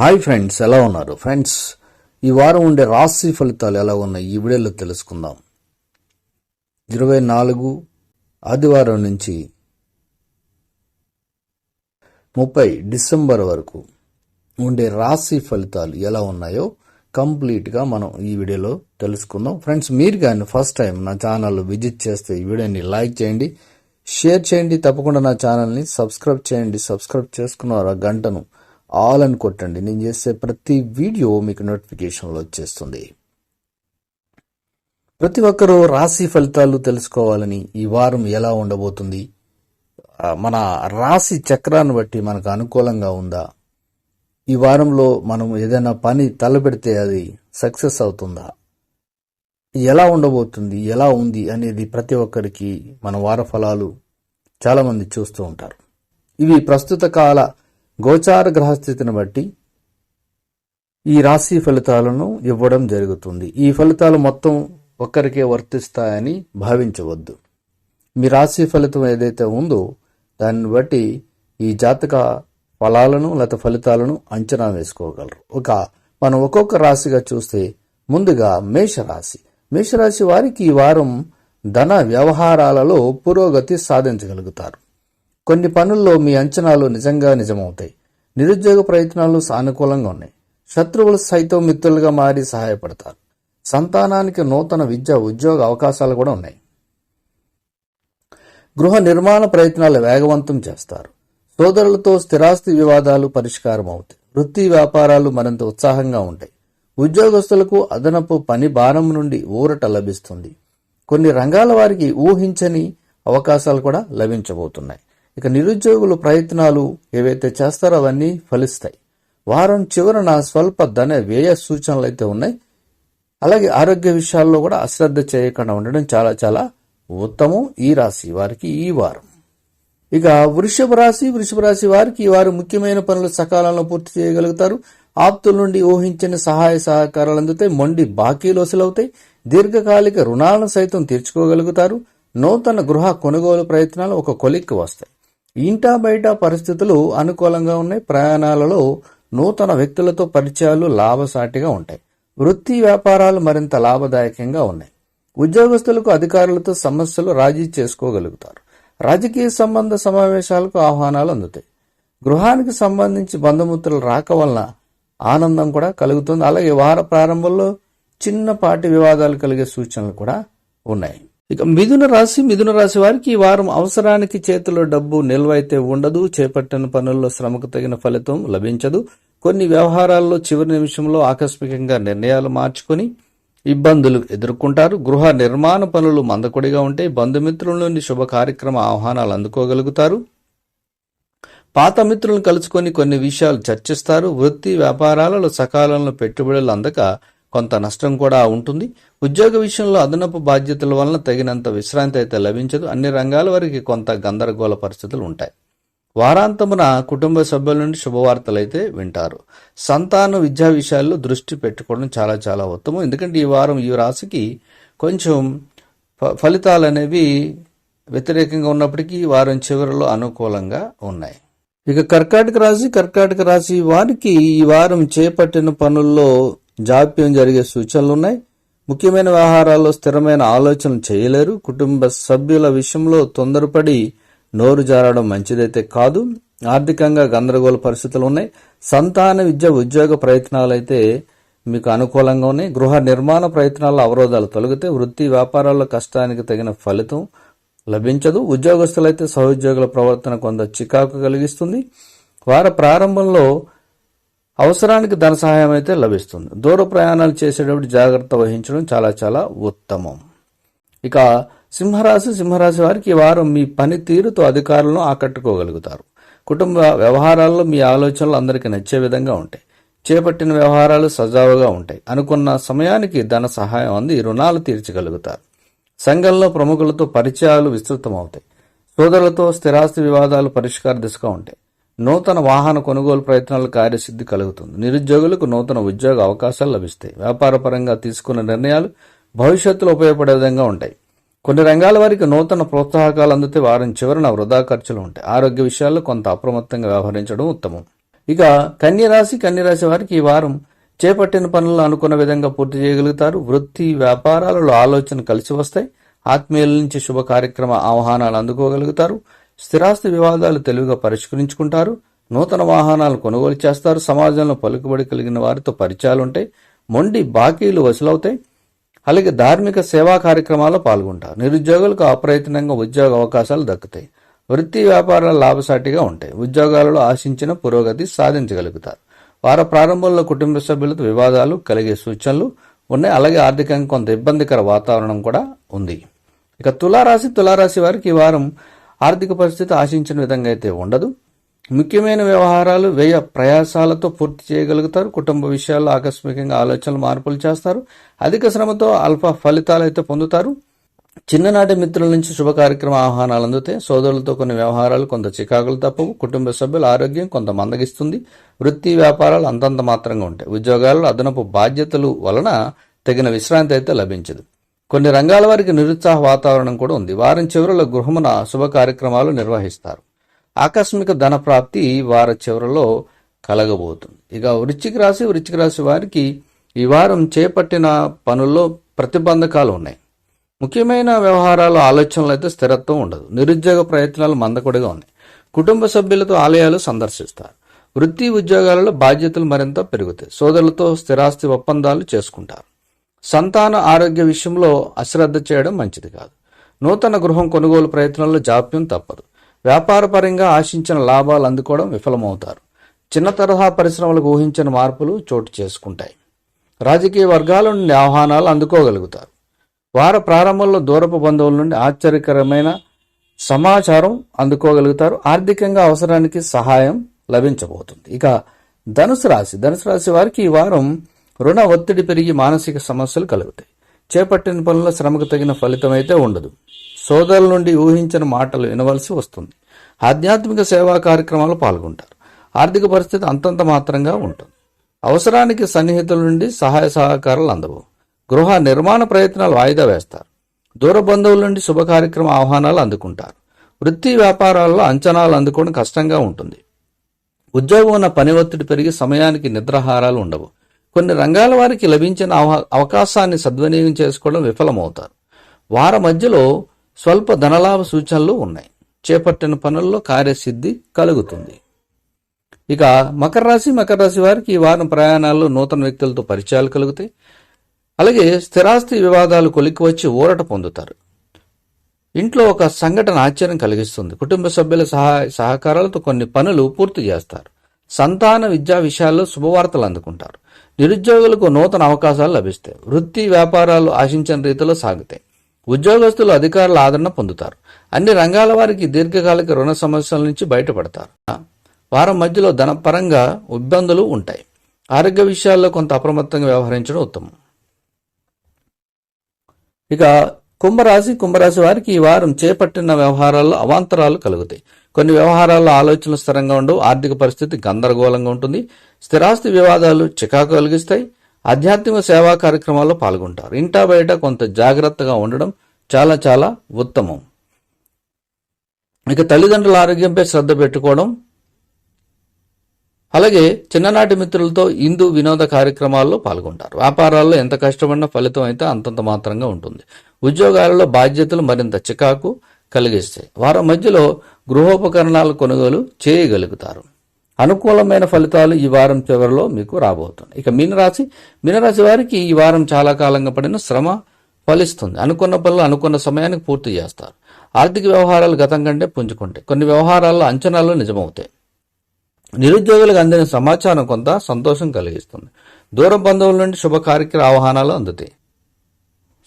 Hi friends ఎలా ఉన్నారు? Friends ఈ వారం ఉండే రాశి ఫలితాలు ఎలా ఉన్నాయి? ఈ వీడియోలో తెలుసుకుందాం. ఇరవై నాలుగు ఆదివారం నుంచి ముప్పై డిసెంబర్ వరకు ఉండే రాశి ఫలితాలు ఎలా ఉన్నాయో కంప్లీట్గా మనం ఈ వీడియోలో తెలుసుకుందాం. ఫ్రెండ్స్ మీరు కానీ ఫస్ట్ టైం నా ఛానల్ విజిట్ చేస్తే ఈ వీడియోని లైక్ చేయండి షేర్ చేయండి తప్పకుండా నా ఛానల్ని సబ్స్క్రైబ్ చేయండి. సబ్స్క్రైబ్ చేసుకున్నారు ఆ గంటను ఆల్ అని కొట్టండి. నేను చేసే ప్రతి వీడియో మీకు నోటిఫికేషన్లో వచ్చేస్తుంది. ప్రతి ఒక్కరూ రాశి ఫలితాలు తెలుసుకోవాలని ఈ వారం ఎలా ఉండబోతుంది? మన రాశి చక్రాన్ని బట్టి మనకు అనుకూలంగా ఉందా? ఈ వారంలో మనం ఏదైనా పని తలపెడితే అది సక్సెస్ అవుతుందా? ఎలా ఉండబోతుంది? ఎలా ఉంది అనేది ప్రతి ఒక్కరికి మన వార ఫలాలు చాలామంది చూస్తూ ఉంటారు. ఇవి ప్రస్తుత కాల గోచార గ్రహస్థితిని బట్టి ఈ రాశి ఫలితాలను ఇవ్వడం జరుగుతుంది. ఈ ఫలితాలు మొత్తం ఒక్కరికే వర్తిస్తాయని భావించవద్దు. మీ రాశి ఫలితం ఏదైతే ఉందో దాన్ని బట్టి ఈ జాతక ఫలాలను లేక ఫలితాలను అంచనా వేసుకోగలరు. ఒక మనం ఒక్కొక్క రాశిగా చూస్తే ముందుగా మేషరాశి. మేషరాశి వారికి ఈ వారం ధన వ్యవహారాలలో పురోగతి సాధించగలుగుతారు. కొన్ని పనుల్లో మీ అంచనాలు నిజంగా నిజమవుతాయి. నిరుద్యోగ ప్రయత్నాలు సానుకూలంగా ఉన్నాయి. శత్రువులు సైతం మిత్రులుగా మారి సహాయపడతారు. సంతానానికి నూతన విద్య ఉద్యోగ అవకాశాలు కూడా ఉన్నాయి. గృహ నిర్మాణ ప్రయత్నాలు వేగవంతం చేస్తారు. సోదరులతో స్థిరాస్తి వివాదాలు పరిష్కారం అవుతాయి వృత్తి వ్యాపారాలు మరింత ఉత్సాహంగా ఉంటాయి. ఉద్యోగస్తులకు అదనపు పని భారం నుండి ఊరట లభిస్తుంది. కొన్ని రంగాల వారికి ఊహించని అవకాశాలు కూడా లభించబోతున్నాయి. ఇక నిరుద్యోగులు ప్రయత్నాలు ఏవైతే చేస్తారో అవన్నీ ఫలిస్తాయి. వారం చివరన స్వల్ప ధన వ్యయ సూచనలు అయితే ఉన్నాయి. అలాగే ఆరోగ్య విషయాల్లో కూడా అశ్రద్ధ చేయకుండా ఉండడం చాలా చాలా ఉత్తమం ఈ రాశి వారికి ఈ వారం. ఇక వృషభ రాశి వృషభ రాశి వారికి వారు ముఖ్యమైన పనులు సకాలంలో పూర్తి చేయగలుగుతారు. ఆప్తుల నుండి ఊహించని సహాయ సహకారాలు అందుతాయి. మొండి బాకీలు వసూలవుతాయి. దీర్ఘకాలిక రుణాలను సైతం తీర్చుకోగలుగుతారు. నూతన గృహ కొనుగోలు ప్రయత్నాలు ఒక కొలిక్కి వస్తాయి. ఇంటా బయట పరిస్థితులు అనుకూలంగా ఉన్నాయి. ప్రయాణాలలో నూతన వ్యక్తులతో పరిచయాలు లాభసాటిగా ఉంటాయి. వృత్తి వ్యాపారాలు మరింత లాభదాయకంగా ఉన్నాయి. ఉద్యోగస్తులకు అధికారులతో సమస్యలు రాజీ చేసుకోగలుగుతారు. రాజకీయ సంబంధ సమావేశాలకు ఆహ్వానాలు అందుతాయి. గృహానికి సంబంధించి బంధుమిత్రులు రాక వలన ఆనందం కూడా కలుగుతుంది. అలాగే వార ప్రారంభంలో చిన్నపాటి వివాదాలు కలిగే సూచనలు కూడా ఉన్నాయి. ఇక మిథున రాశి మిథున రాశి వారికి ఈ వారం అవసరానికి చేతిలో డబ్బు నిల్వ అయితే ఉండదు. చేపట్టిన పనుల్లో శ్రమకు తగిన ఫలితం లభించదు. కొన్ని వ్యవహారాల్లో చివరి నిమిషంలో ఆకస్మికంగా నిర్ణయాలు మార్చుకొని ఇబ్బందులు ఎదుర్కొంటారు. గృహ నిర్మాణ పనులు మందకొడిగా ఉంటే బంధుమిత్రుల నుండి శుభ కార్యక్రమ ఆహ్వానాలు అందుకోగలుగుతారు. పాత మిత్రులను కలుసుకొని కొన్ని విషయాలు చర్చిస్తారు. వృత్తి వ్యాపారాలలో సకాలంలో పెట్టుబడులు అందక కొంత నష్టం కూడా ఉంటుంది. ఉద్యోగ విషయంలో అదనపు బాధ్యతల వలన తగినంత విశ్రాంతి అయితే లభించదు. అన్ని రంగాల వారికి కొంత గందరగోళ పరిస్థితులు ఉంటాయి. వారాంతమున కుటుంబ సభ్యుల నుండి శుభవార్తలు అయితే వింటారు. సంతాన విద్యా విషయాల్లో దృష్టి పెట్టుకోవడం చాలా చాలా ఉత్తమం. ఎందుకంటే ఈ వారం ఈ రాశికి కొంచెం ఫ- ఫలితాలు అనేవి వ్యతిరేకంగా ఉన్నప్పటికీ వారం చివరిలో అనుకూలంగా ఉన్నాయి. ఇక కర్కాటక రాశి కర్కాటక రాశి వారికి ఈ వారం చేపట్టిన పనుల్లో జాప్యం జరిగే సూచనలు ఉన్నాయి ముఖ్యమైన వ్యవహారాల్లో స్థిరమైన ఆలోచనలు చేయలేరు. కుటుంబ సభ్యుల విషయంలో తొందరపడి నోరు జారడం మంచిదైతే కాదు. ఆర్థికంగా గందరగోళ పరిస్థితులు ఉన్నాయి సంతాన విద్య ఉద్యోగ ప్రయత్నాలు అయితే మీకు అనుకూలంగా ఉన్నాయి. గృహ నిర్మాణ ప్రయత్నాల్లో అవరోధాలు తొలగితే వృత్తి వ్యాపారాల్లో కష్టానికి తగిన ఫలితం లభించదు. ఉద్యోగస్తులైతే సహోద్యోగుల ప్రవర్తన కొంత చికాకు కలిగిస్తుంది. వార ప్రారంభంలో అవసరానికి ధన సహాయం అయితే లభిస్తుంది. దూర ప్రయాణాలు చేసేటప్పుడు జాగ్రత్త వహించడం చాలా చాలా ఉత్తమం. ఇక సింహరాశి సింహరాశి వారికి ఈ వారం మీ పనితీరుతో అధికారులను ఆకట్టుకోగలుగుతారు. కుటుంబ వ్యవహారాల్లో మీ ఆలోచనలు అందరికీ నచ్చే విధంగా ఉంటాయి. చేపట్టిన వ్యవహారాలు సజావుగా ఉంటాయి. అనుకున్న సమయానికి ధన సహాయం అంది రుణాలు తీర్చగలుగుతారు. సంఘంలో ప్రముఖులతో పరిచయాలు విస్తృతమవుతాయి. సోదరులతో స్థిరాస్తి వివాదాలు పరిష్కార దిశగా ఉంటాయి. నూతన వాహన కొనుగోలు ప్రయత్నాలు కార్యసిద్ధి కలుగుతుంది. నిరుద్యోగులకు నూతన ఉద్యోగ అవకాశాలు లభిస్తాయి. వ్యాపారపరంగా తీసుకున్న నిర్ణయాలు భవిష్యత్తులో ఉపయోగపడే విధంగా ఉంటాయి. కొన్ని రంగాల వారికి నూతన ప్రోత్సాహకాలు అందితే వారం చివరిన వృధా ఖర్చులు ఉంటాయి. ఆరోగ్య విషయాల్లో కొంత అప్రమత్తంగా వ్యవహరించడం ఉత్తమం. ఇక కన్యరాశి కన్యరాశి వారికి ఈ వారం చేపట్టిన పనులను అనుకున్న విధంగా పూర్తి చేయగలుగుతారు. వృత్తి వ్యాపారాలలో ఆలోచన కలిసి వస్తాయి. ఆత్మీయుల నుంచి శుభ కార్యక్రమ ఆహ్వానాలు అందుకోగలుగుతారు. స్థిరాస్తి వివాదాలు తెలివిగా పరిష్కరించుకుంటారు. నూతన వాహనాలు కొనుగోలు చేస్తారు. సమాజంలో పలుకుబడి కలిగిన వారితో పరిచయాలు ఉంటాయి. మొండి బాకీలు వసూలవుతాయి. అలాగే ధార్మిక సేవా కార్యక్రమాల్లో పాల్గొంటారు. నిరుద్యోగులకు అప్రయత్నంగా ఉద్యోగ అవకాశాలు దక్కుతాయి. వృత్తి వ్యాపారాలు లాభసాటిగా ఉంటాయి. ఉద్యోగాలలో ఆశించిన పురోగతి సాధించగలుగుతారు. వార ప్రారంభంలో కుటుంబ సభ్యులతో వివాదాలు కలిగే సూచనలు ఉన్నాయి. అలాగే ఆర్థికంగా కొంత ఇబ్బందికర వాతావరణం కూడా ఉంది. ఇక తులారాశి తులారాశి వారికి ఈ వారం ఆర్థిక పరిస్థితి ఆశించిన విధంగా అయితే ఉండదు. ముఖ్యమైన వ్యవహారాలు వ్యయ ప్రయాసాలతో పూర్తి చేయగలుగుతారు. కుటుంబ విషయాల్లో ఆకస్మికంగా ఆలోచనలు మార్పులు చేస్తారు. అధిక శ్రమతో అల్ప ఫలితాలు అయితే పొందుతారు. చిన్ననాటి మిత్రుల నుంచి శుభ కార్యక్రమ ఆహ్వానాలు అందుతాయి. సోదరులతో కొన్ని వ్యవహారాలు కొంత చికాకులు తప్పవు. కుటుంబ సభ్యుల ఆరోగ్యం కొంత మందగిస్తుంది. వృత్తి వ్యాపారాలు అంతంత మాత్రంగా ఉంటాయి. ఉద్యోగాల్లో అదనపు బాధ్యతలు వలన తగిన విశ్రాంతి అయితే లభించదు. కొన్ని రంగాల వారికి నిరుత్సాహ వాతావరణం కూడా ఉంది. వారం చివరిలో గృహమున శుభ కార్యక్రమాలు నిర్వహిస్తారు. ఆకస్మిక ధన ప్రాప్తి వార చివరిలో కలగబోతుంది. ఇక వృశ్చిక రాశి వృశ్చిక రాశి వారికి ఈ వారం చేపట్టిన పనుల్లో ప్రతిబంధకాలు ఉన్నాయి. ముఖ్యమైన వ్యవహారాలు ఆలోచనలు అయితే స్థిరత్వం ఉండదు. నిరుద్యోగ ప్రయత్నాలు మందకొడిగా ఉన్నాయి. కుటుంబ సభ్యులతో ఆలయాలు సందర్శిస్తారు. వృత్తి ఉద్యోగాలలో బాధ్యతలు మరింత పెరుగుతాయి. సోదరులతో స్థిరాస్తి ఒప్పందాలు చేసుకుంటారు. సంతాన ఆరోగ్య విషయంలో అశ్రద్ధ చేయడం మంచిది కాదు. నూతన గృహం కొనుగోలు ప్రయత్నంలో జాప్యం తప్పదు. వ్యాపారపరంగా ఆశించిన లాభాలు అందుకోవడం విఫలమవుతారు. చిన్న తరహా పరిశ్రమలకు ఊహించిన మార్పులు చోటు చేసుకుంటాయి. రాజకీయ వర్గాల నుండి ఆహ్వానాలు అందుకోగలుగుతారు. వార ప్రారంభంలో దూరపు బంధువుల నుండి ఆశ్చర్యకరమైన సమాచారం అందుకోగలుగుతారు. ఆర్థికంగా అవసరానికి సహాయం లభించబోతుంది. ఇక ధనుసు రాశి. ధనుసు రాశి వారికి ఈ వారం రుణ ఒత్తిడి పెరిగి మానసిక సమస్యలు కలుగుతాయి. చేపట్టిన పనుల శ్రమకు తగిన ఫలితం అయితే ఉండదు. సోదరుల నుండి ఊహించిన మాటలు వినవలసి వస్తుంది. ఆధ్యాత్మిక సేవా కార్యక్రమాలు పాల్గొంటారు. ఆర్థిక పరిస్థితి అంతంత మాత్రంగా ఉంటుంది. అవసరానికి సన్నిహితుల నుండి సహాయ సహకారాలు అందవు. గృహ నిర్మాణ ప్రయత్నాలు వాయిదా వేస్తారు. దూర బంధువుల నుండి శుభ కార్యక్రమ ఆహ్వానాలు అందుకుంటారు. వృత్తి వ్యాపారాల్లో అంచనాలు అందుకోవడం కష్టంగా ఉంటుంది. ఉద్యోగం ఉన్న పని ఒత్తిడి పెరిగి సమయానికి నిద్రాహారాలు ఉండవు. కొన్ని రంగాల వారికి లభించిన అవకాశాన్ని సద్వినియోగం చేసుకోవడం విఫలమవుతారు. వార మధ్యలో స్వల్ప ధనలాభ సూచనలు ఉన్నాయి. చేపట్టిన పనుల్లో కార్యసిద్ధి కలుగుతుంది. ఇక మకర రాశి మకర రాశి వారికి ఈ వారం ప్రయాణాల్లో నూతన వ్యక్తులతో పరిచయాలు కలుగుతాయి. అలాగే స్థిరాస్తి వివాదాలు కొలిక్కి వచ్చి ఊరట పొందుతారు. ఇంట్లో ఒక సంఘటన ఆశ్చర్యం కలిగిస్తుంది. కుటుంబ సభ్యుల సహాయ సహకారాలతో కొన్ని పనులు పూర్తి చేస్తారు. సంతాన విద్యా విషయాల్లో శుభవార్తలు అందుకుంటారు. నిరుద్యోగులకు నూతన అవకాశాలు లభిస్తాయి. వృత్తి వ్యాపారాలు ఆశించిన రీతిలో సాగుతాయి. ఉద్యోగస్తులు అధికారుల ఆదరణ పొందుతారు. అన్ని రంగాల వారికి దీర్ఘకాలిక రుణ సమస్యల నుంచి బయటపడతారు. వారం మధ్యలో ధనపరంగా ఇబ్బందులు ఉంటాయి. ఆరోగ్య విషయాల్లో కొంత అప్రమత్తంగా వ్యవహరించడం ఉత్తమం. ఇక కుంభరాశి కుంభరాశి వారికి ఈ వారం చేపట్టిన వ్యవహారాల్లో అవాంతరాలు కలుగుతాయి. కొన్ని వ్యవహారాల్లో ఆలోచనలు స్థిరంగా ఉండవు ఆర్థిక పరిస్థితి గందరగోళంగా ఉంటుంది స్థిరాస్తి వివాదాలు చికాకు కలిగిస్తాయి ఆధ్యాత్మిక సేవా కార్యక్రమాల్లో పాల్గొంటారు. ఇంటా బయట కొంత జాగ్రత్తగా ఉండడం చాలా చాలా ఉత్తమం. ఇక తల్లిదండ్రుల ఆరోగ్యంపై శ్రద్ధ పెట్టుకోవడం అలాగే చిన్ననాటి మిత్రులతో హిందూ వినోద కార్యక్రమాల్లో పాల్గొంటారు. వ్యాపారాల్లో ఎంత కష్టపడినా ఫలితం అయితే అంతంత మాత్రంగా ఉంటుంది. ఉద్యోగాలలో బాధ్యతలు మరింత చికాకు కలిగిస్తాయి. వారం మధ్యలో గృహోపకరణాల కొనుగోలు చేయగలుగుతారు. అనుకూలమైన ఫలితాలు ఈ వారం చివరిలో మీకు రాబోతున్నాయి. ఇక మీనరాశి మీనరాశి వారికి ఈ వారం చాలా కాలంగా పడిన శ్రమ ఫలిస్తుంది. అనుకున్న పనులు అనుకున్న సమయానికి పూర్తి చేస్తారు. ఆర్థిక వ్యవహారాలు గతం కంటే పుంజుకుంటాయి. కొన్ని వ్యవహారాల్లో అంచనాలు నిజమవుతాయి. నిరుద్యోగులకు అందిన సమాచారం కొంత సంతోషం కలిగిస్తుంది. దూర బంధువుల నుండి శుభ కార్యక్రమ ఆహ్వానాలు అందుతాయి.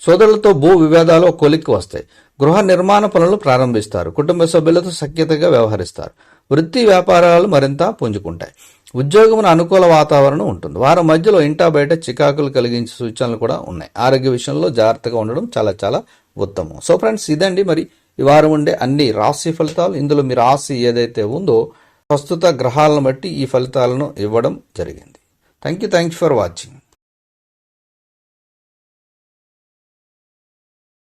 సోదరులతో భూ వివాదాలు కొలిక్కి వస్తాయి. గృహ నిర్మాణ పనులు ప్రారంభిస్తారు. కుటుంబ సభ్యులతో సఖ్యతగా వ్యవహరిస్తారు. వృత్తి వ్యాపారాలు మరింత పుంజుకుంటాయి. ఉద్యోగమున అనుకూల వాతావరణం ఉంటుంది. వారం మధ్యలో ఇంటా బయట చికాకులు కలిగించే సూచనలు కూడా ఉన్నాయి. ఆరోగ్య విషయంలో జాగ్రత్తగా ఉండడం చాలా చాలా ఉత్తమం. సో ఫ్రెండ్స్ ఇదండి. మరి ఈ వారం ఉండే అన్ని రాశి ఫలితాలు. ఇందులో మీ రాశి ఏదైతే ఉందో ప్రస్తుత గ్రహాలను బట్టి ఈ ఫలితాలను ఇవ్వడం జరిగింది. Thank you thanks for watching